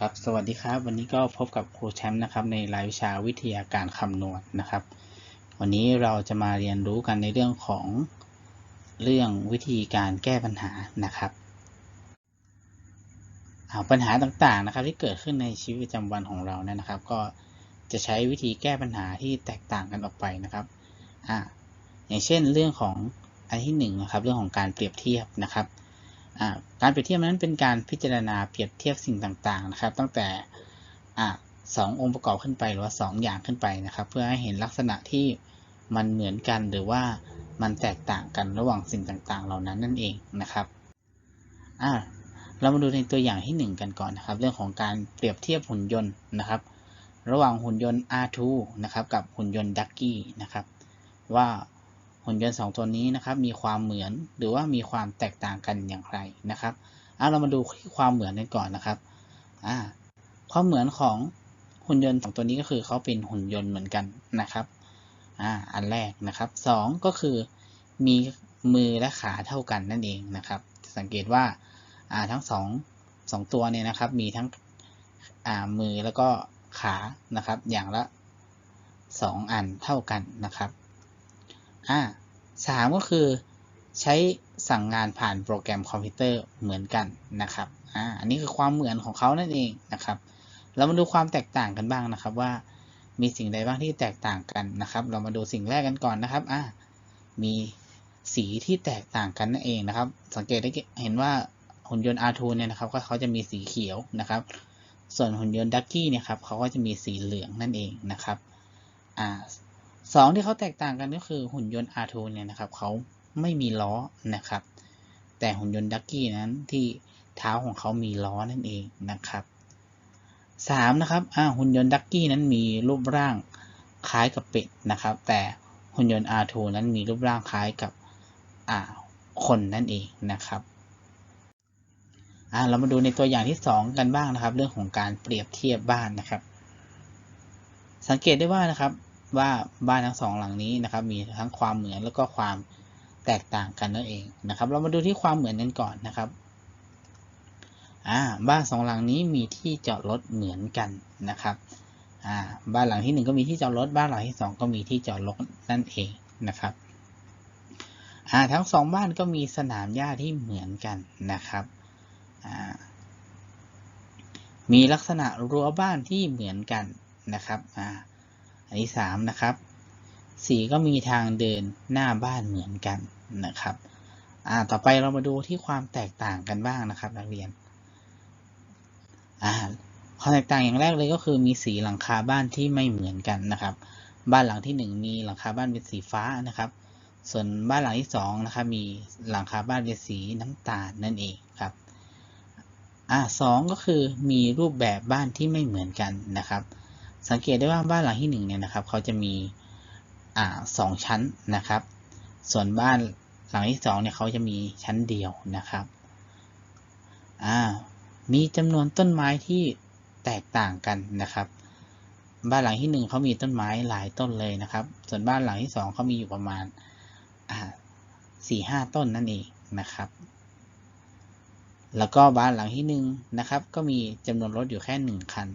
ครับสวัสดีครับ วันนี้ก็พบกับครูแชมป์นะครับในรายวิชาวิทยาการคำนวณนะครับ วันนี้เราจะมาเรียนรู้กันในเรื่องของเรื่องวิธีการแก้ปัญหานะครับปัญหาต่างๆนะครับที่เกิดขึ้นในชีวิตประจำวันของเราเนี่ยนะครับ ก็จะใช้วิธีแก้ปัญหาที่แตกต่างกันออกไปนะครับออย่างเช่นเรื่องของอันที่หนึ่งนะครับเรื่องของการเปรียบเทียบนะครับ การเปรียบเทียบนั้นเป็นการพิจารณาเปรียบเทียบสิ่งต่างๆนะครับ ตั้งแต่สององค์ประกอบขึ้นไปหรือว่า 2 อย่างขึ้นไปนะครับ เพื่อให้เห็นลักษณะที่มันเหมือนกันหรือว่ามันแตกต่างกันระหว่างสิ่งต่างๆ เหล่านั้นนั่นเองนะครับเรามาดูในตัวอย่างที่ 1 กันก่อนนะครับ เรื่องของการเปรียบเทียบหุ่นยนต์นะครับ ระหว่างหุ่นยนต์ R2 นะครับกับหุ่นยนต์ Ducky นะครับว่า หุ่นยนต์2ตัวนี้นะครับมีความเหมือนหรือว่ามีความแตกต่างกันอย่างไรนะครับเอาเรามาดูที่ความเหมือนกันก่อนนะครับอ่าความเหมือนของหุ่นยนต์สองตัวนี้ก็คือเขาเป็นหุ่นยนต์เหมือนกันนะครับอ่าอันแรกนะครับ 2 ก็คือมีมือและขาเท่ากันนั่นเองนะครับ สังเกตว่าอ่าทั้งสองสองตัวเนี่ยนะครับ มีทั้งอ่ามือแล้วก็ขานะครับ อย่างละ 2 อันเท่ากันนะครับอ่า สามก็คือใช้สั่งงานผ่านโปรแกรมคอมพิวเตอร์เหมือนกันนะครับอ่าอันนี้คือความเหมือนของเขานั่นเองนะครับ เรามาดูความแตกต่างกันบ้างนะครับว่ามีสิ่งใดบ้างที่แตกต่างกันนะครับ เรามาดูสิ่งแรกกันก่อนนะครับอ่ามีสีที่แตกต่างกันนั่นเองนะครับ สังเกตได้เห็นว่าหุ่นยนต์ R2 เนี่ยนะครับก็เขาจะมีสีเขียวนะครับ ส่วนหุ่นยนต์ดักกี้เนี่ยครับเขาก็จะมีสีเหลืองนั่นเองนะครับอ่า สองที่เขาแตกต่างกันก็คือหุ่นยนต์ R2 เนี่ยนะครับเขาไม่มีล้อนะครับ แต่หุ่นยนต์ดักกี้นั้นที่เท้าของเขามีล้อนั่นเองนะครับสามนะครับหุ่นยนต์ดักกี้นั้นมีรูปร่างคล้ายกับเป็ดนะครับ แต่หุ่นยนต์ R2 นั้นมีรูปร่างคล้ายกับคนนั่นเองนะครับเรามาดูในตัวอย่างที่ 2 กันบ้างนะครับ เรื่องของการเปรียบเทียบบ้านนะครับ สังเกตได้ว่านะครับ ว่าบ้านทั้งสองหลังนี้นะครับ มีทั้งความเหมือนแล้วก็ความแตกต่างกันนั่นเองนะครับ เรามาดูที่ความเหมือนกันก่อนนะครับอ่าบ้านสองหลังนี้มีที่จอดรถเหมือนกันนะครับอ่าบ้านหลังที่หนึ่งก็มีที่จอดรถบ้านหลังที่สองก็มีที่จอดรถนั่นเองนะครับอ่าทั้งสองบ้านก็มีสนามหญ้าที่เหมือนกันนะครับอ่ามีลักษณะรั้วบ้านที่เหมือนกันนะครับอ่า อันที่3นะครับสีก็มีทางเดินหน้าบ้านเหมือนกันนะครับอ่าต่อไปเรามาดูที่ความแตกต่างกันบ้างนะครับ นักเรียนอ่าความแตกต่างอย่างแรกเลยก็คือมีสีหลังคาบ้านที่ไม่เหมือนกันนะครับ บ้านหลังที่ 1 มีหลังคาบ้านเป็นสีฟ้านะครับ ส่วนบ้านหลังที่2นะครับมีหลังคาบ้านเป็นสีน้ำตาลนั่นเองครับอ่าสก็คือมีรูปแบบบ้านที่ไม่เหมือนกันนะครับ สังเกตได้ว่าบ้านหลังที่1เนี่ยนะครับเขาจะมีอ่าสองชั้นนะครับ ส่วนบ้านหลังที่2เนี่ยเขาจะมีชั้นเดียวนะครับอ่ามีจำนวนต้นไม้ที่แตกต่างกันนะครับ บ้านหลังที่ 1เขามีต้นไม้หลายต้นเลยนะครับ ส่วนบ้านหลังที่2เขามีอยู่ประมาณอ่าสี่ห้าต้นนั่นเองนะครับ แล้วก็บ้านหลังที่1นนะครับ ก็มีจำนวนรถอยู่แค่1คัน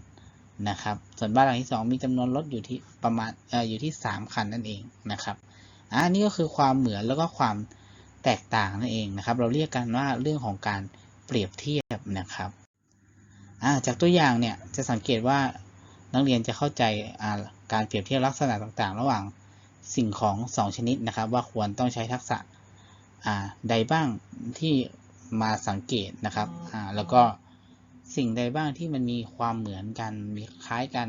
นะครับ ส่วนบ้านหลังที่2มีจำนวนรถอยู่ที่ประมาณอออยู่ที่3คันนั่นเองนะครับอันนี้ก็คือความเหมือนแล้วก็ความแตกต่างนั่นเองนะครับ เราเรียกกันว่าเรื่องของการเปรียบเทียบนะครับจากตัวอย่างเนี่ยจะสังเกตว่านักเรียนจะเข้าใจการเปรียบเทียบลักษณะต่างๆ ระหว่างสิ่งของ 2 ชนิดนะครับ ว่าควรต้องใช้ทักษะใดบ้างที่มาสังเกตนะครับแล้วก็ สิ่งใดบ้างที่มันมีความเหมือนกันมีคล้ายกัน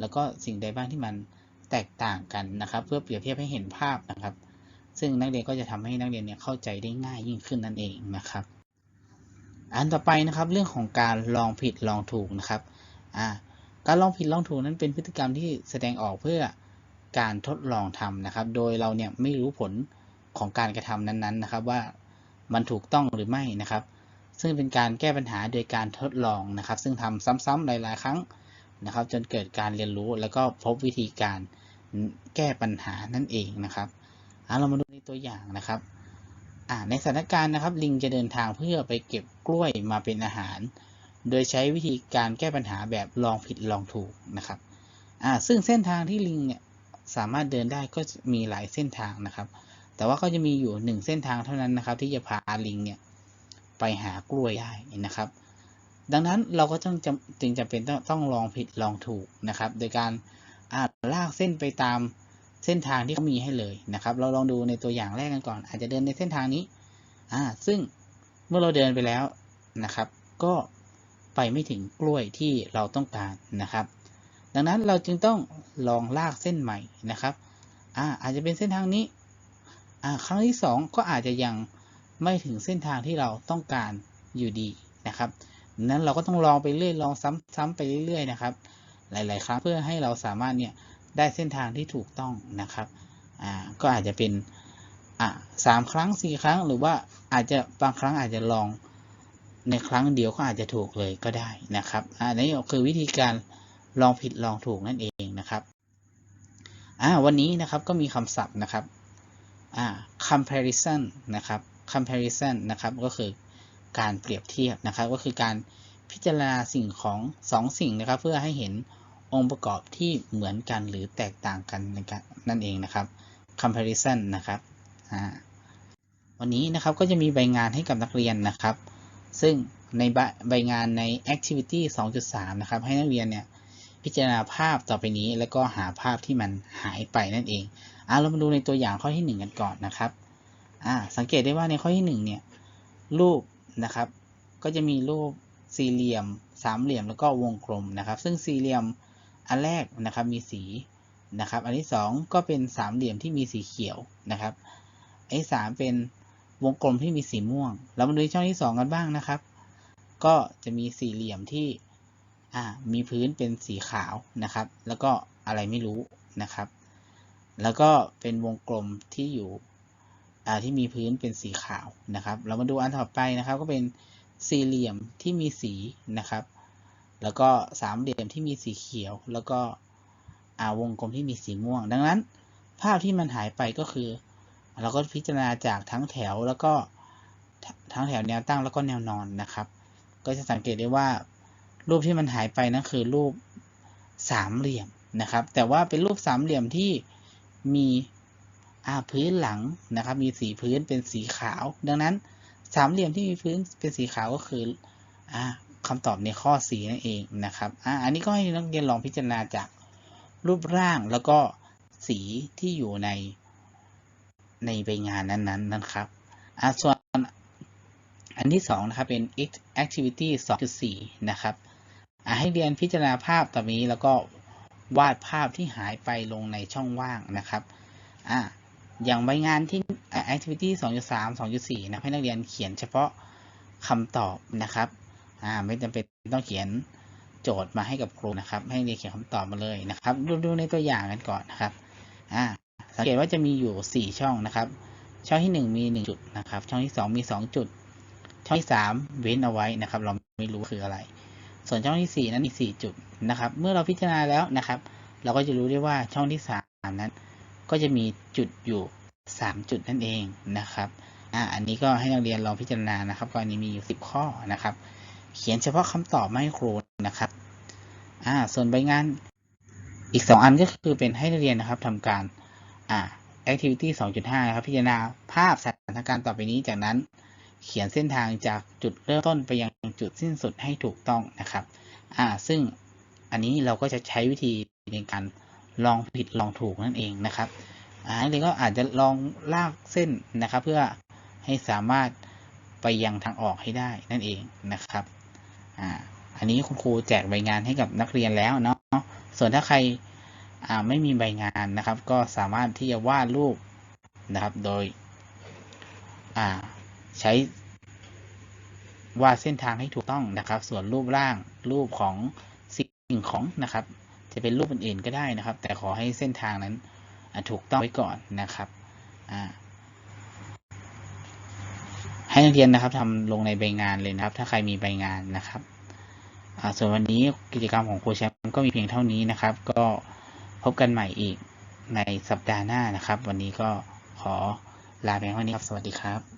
แล้วก็สิ่งใดบ้างที่มันแตกต่างกันนะครับ เพื่อเปรียบเทียบให้เห็นภาพนะครับ ซึ่งนักเรียนก็จะทำให้นักเรียนเนี่ยเข้าใจได้ง่ายยิ่งขึ้นนั่นเองนะครับ อันต่อไปนะครับเรื่องของการลองผิดลองถูกนะครับอ่าการลองผิดลองถูกนั้นเป็นพฤติกรรมที่แสดงออกเพื่อการทดลองทำนะครับ โดยเราเนี่ยไม่รู้ผลของการกระทำนั้นๆนะครับ ว่ามันถูกต้องหรือไม่นะครับ ซึ่งเป็นการแก้ปัญหาโดยการทดลองนะครับ ซึ่งทำซ้ำๆหลาย ๆ ครั้งนะครับ จนเกิดการเรียนรู้แล้วก็พบวิธีการแก้ปัญหานั่นเองนะครับเรามาดูในตัวอย่างนะครับในสถานการณ์นะครับ ลิงจะเดินทางเพื่อไปเก็บกล้วยมาเป็นอาหาร โดยใช้วิธีการแก้ปัญหาแบบลองผิดลองถูกนะครับซึ่งเส้นทางที่ลิงเนี่ยสามารถเดินได้ก็มีหลายเส้นทางนะครับ แต่ว่าก็จะมีอยู่หนึ่งเส้นทางเท่านั้นนะครับ ที่จะพาลิงเนี่ย ไปหากล้วยได้นะครับ ดังนั้นเราก็ต้องจึงจำเป็นต้องลองผิดลองถูกนะครับ โดยการอาจลากเส้นไปตามเส้นทางที่เขามีให้เลยนะครับ เราลองดูในตัวอย่างแรกกันก่อน อาจจะเดินในเส้นทางนี้อ่าซึ่งเมื่อเราเดินไปแล้วนะครับ ก็ไปไม่ถึงกล้วยที่เราต้องการนะครับ ดังนั้นเราจึงต้องลองลากเส้นใหม่นะครับอ่าอาจจะเป็นเส้นทางนี้อ่าครั้งที่สองก็อาจจะยัง ไม่ถึงเส้นทางที่เราต้องการอยู่ดีนะครับนั้นเราก็ต้องลองไปเรื่อยลองซ้ำๆไปเรื่อยๆนะครับ หลายๆครั้งเพื่อให้เราสามารถเนี่ยได้เส้นทางที่ถูกต้องนะครับอ่าก็อาจจะเป็นอ่าสามครั้งสี่ครั้งหรือว่าอาจจะบางครั้งอาจจะลองในครั้งเดียวก็อาจจะถูกเลยก็ได้นะครับอันนี้คือวิธีการลองผิดลองถูกนั่นเองนะครับอ่าวันนี้นะครับก็มีคำศัพท์นะครับอ่า comparison นะครับ comparison นะครับก็คือการเปรียบเทียบนะครับ ก็คือการพิจารณาสิ่งของสองสิ่งนะครับ เพื่อให้เห็นองค์ประกอบที่เหมือนกันหรือแตกต่างกันนั่นเองนะครับ comparison นะครับวันนี้นะครับก็จะมีใบงานให้กับนักเรียนนะครับ ซึ่งในใบงานใน activity 2.3 นะครับ ให้นักเรียนเนี่ยพิจารณาภาพต่อไปนี้ แล้วก็หาภาพที่มันหายไปนั่นเองเอาเรามาดูในตัวอย่างข้อที่ 1 กันก่อนนะครับ อ่าสังเกตได้ว่าในข้อที่ 1 เนี่ย รูปนะครับ ก็จะมีรูปสี่เหลี่ยม สามเหลี่ยมแล้วก็วงกลมนะครับ ซึ่งสี่เหลี่ยมอันแรกนะครับมีสีนะครับ อันที่ 2 ก็เป็นสามเหลี่ยมที่มีสีเขียวนะครับ อันที่ 3 เป็นวงกลมที่มีสีม่วง เรามาดูช่องที่ 2 กันบ้างนะครับ ก็จะมีสี่เหลี่ยมที่มีพื้นเป็นสีขาวนะครับ แล้วก็อะไรไม่รู้นะครับ แล้วก็เป็นวงกลมที่อยู่ ที่มีพื้นเป็นสีขาวนะครับ เรามาดูอันต่อไปนะครับ ก็เป็นสี่เหลี่ยมที่มีสีนะครับ แล้วก็สามเหลี่ยมที่มีสีเขียว แล้วก็วงกลมที่มีสีม่วง ดังนั้น ภาพที่มันหายไปก็คือ เราก็พิจารณาจากทั้งแถวแล้วก็ทั้งแถวแนวตั้งแล้วก็แนวนอนนะครับ ก็จะสังเกตได้ว่า รูปที่มันหายไปนั่นคือรูปสามเหลี่ยมนะครับ แต่ว่าเป็นรูปสามเหลี่ยมที่มี พื้นหลังนะครับ มีสีพื้นเป็นสีขาว ดังนั้นสามเหลี่ยมที่มีพื้นเป็นสีขาวก็คืออ่าคำตอบในข้อสีนั่นเองนะครับอ่าอันนี้ก็ให้นักเรียนลองพิจารณาจากรูปร่างแล้วก็สีที่อยู่ในในใบงานนั้นๆนะครับอ่าส่วนอันที่สองนะครับเป็น activity 2.4 นะครับให้เรียนพิจารณาภาพต่อนี้แล้วก็วาดภาพที่หายไปลงในช่องว่างนะครับ อย่างใบงานที่ activity 2.3 2.4 นะให้นักเรียนเขียนเฉพาะคำตอบนะครับอ่าไม่จำเป็นต้องเขียนโจทย์มาให้กับครูนะครับ ให้เรียนเขียนคำตอบมาเลยนะครับดูดูในตัวอย่างกันก่อนนะครับอ่าสังเกตว่าจะมีอยู่ 4 ช่องนะครับ ช่องที่ 1 มี 1 จุดนะครับ ช่องที่ 2 มี 2 จุด ช่องที่ 3 เว้นเอาไว้นะครับ เราไม่รู้คืออะไร ส่วนช่องที่ 4 นั้นมี 4 จุดนะครับ เมื่อเราพิจารณาแล้วนะครับ เราก็จะรู้ได้ว่าช่องที่ 3 นั้น ก็จะมีจุดอยู่ 3 จุดนั่นเองนะครับอ่าอันนี้ก็ให้นักเรียนลองพิจารณานะครับกรณีมีอยู่ 10 ข้อนะครับ เขียนเฉพาะคำตอบไมาให้ครูนะครับอ่าส่วนใบงานอีก 2 อันก็คือเป็นให้นักเรียนนะครับทำการอ่า activity 2.5นะครับพิจารณาภาพสถานการณ์ต่อไปนี้จากนั้น เขียนเส้นทางจากจุดเริ่มต้นไปยังจุดสิ้นสุดให้ถูกต้องนะครับอ่าซึ่งอันนี้เราก็จะใช้วิธีในการ ลองผิดลองถูกนั่นเองนะครับอ่านักเรียนก็อาจจะลองลากเส้นนะครับ เพื่อให้สามารถไปยังทางออกให้ได้นั่นเองนะครับอ่าอันนี้คุณครูแจกใบงานให้กับนักเรียนแล้วเนาะส่วนถ้าใครไม่มีใบงานนะครับ ก็สามารถที่จะวาดรูปนะครับ โดยใช้วาดเส้นทางให้ถูกต้องนะครับ ส่วนรูปร่างรูปของสิ่งของนะครับ จะเป็นรูปอื่นๆก็ได้นะครับ แต่ขอให้เส้นทางนั้นถูกต้องไว้ก่อนนะครับให้นักเรียนนะครับทำลงในใบงานเลยนะครับ ถ้าใครมีใบงานนะครับส่วนวันนี้กิจกรรมของครูแชมป์ก็มีเพียงเท่านี้นะครับ ก็พบกันใหม่อีกในสัปดาห์หน้านะครับ วันนี้ก็ขอลาไปเท่านี้ครับ สวัสดีครับ